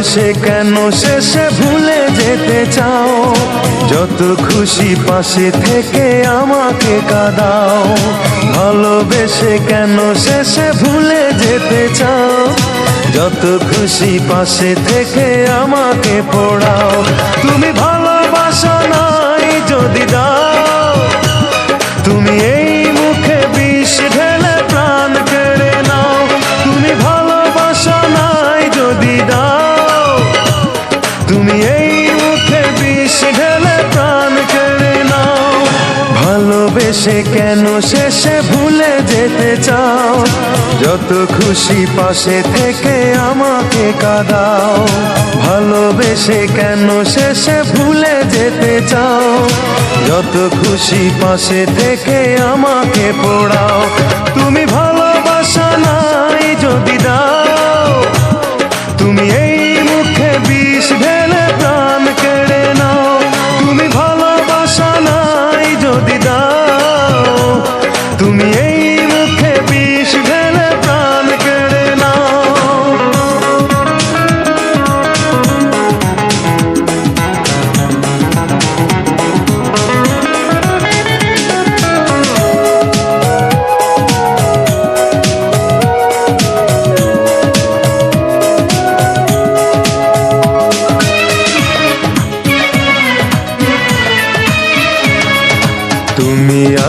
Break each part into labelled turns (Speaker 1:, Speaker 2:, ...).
Speaker 1: ভালোবেসে কেন শেষে ভুলে যেতে চাও? যত খুশি পাশে থেকে আমাকে কাঁদাও। ভালোবেসে কেন শেষে ভুলে যেতে চাও? যত খুশি পাশে থেকে আমাকে পড়াও। তুমি ভালোবাসা নাই যদি দাও। তুমি এই মুখে বিষ ঢেলে প্রাণ কেড়ে নাও। তুমি ভালোবাসা নাই যদি দাও। কেন শেষে ভুলে যেতে চাও? যত খুশি পাশে থেকে আমাকে কাদাও। ভালোবেসে কেন শেষে ভুলে যেতে চাও? যত খুশি পাশে থেকে আমাকে পড়াও। তুমি ভালোবাসা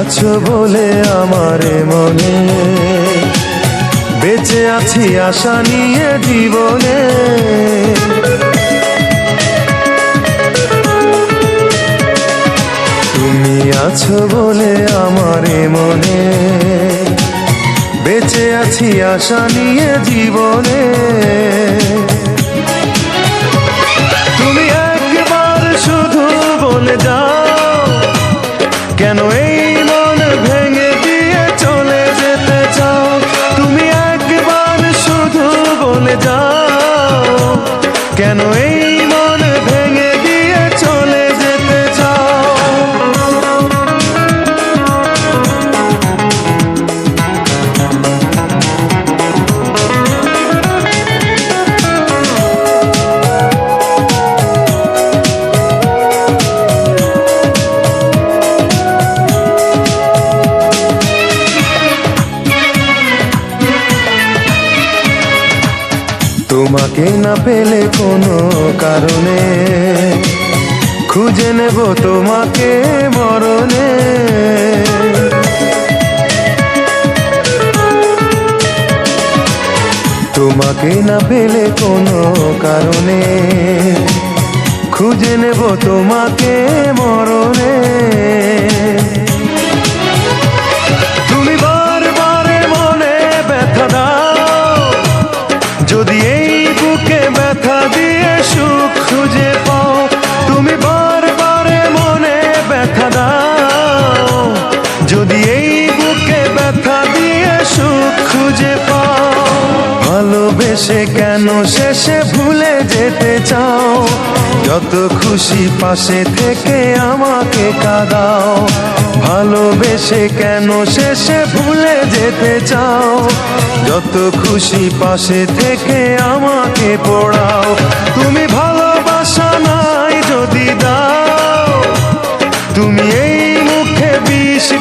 Speaker 1: আছো বলে আমারে মনে। বেঁচে আছি আশা নিয়ে জীবনে। তুমি আছো বলে আমারে মনে। বেঁচে আছি আশা নিয়ে জীবনে। তুমি একবার শুধু বলে যাও, কেন যাও। কেন এই তোমাকে না পেলে কোনো কারণে, খুঁজে নেব তোমাকে মরণে। তোমাকে না পেলে কোনো কারণে, খুঁজে নেব তোমাকে মরণে। সে কেন শেষে ভুলে যেতে চাও? যত খুশি পাশে থেকে আমাকে কাদাও। ভালোবেসে কেন শেষে ভুলে যেতে চাও? যত খুশি পাশে থেকে আমাকে পড়াও। তুমি ভালোবাসা নাই যদি দাও। তুমি এই মুখে বিষ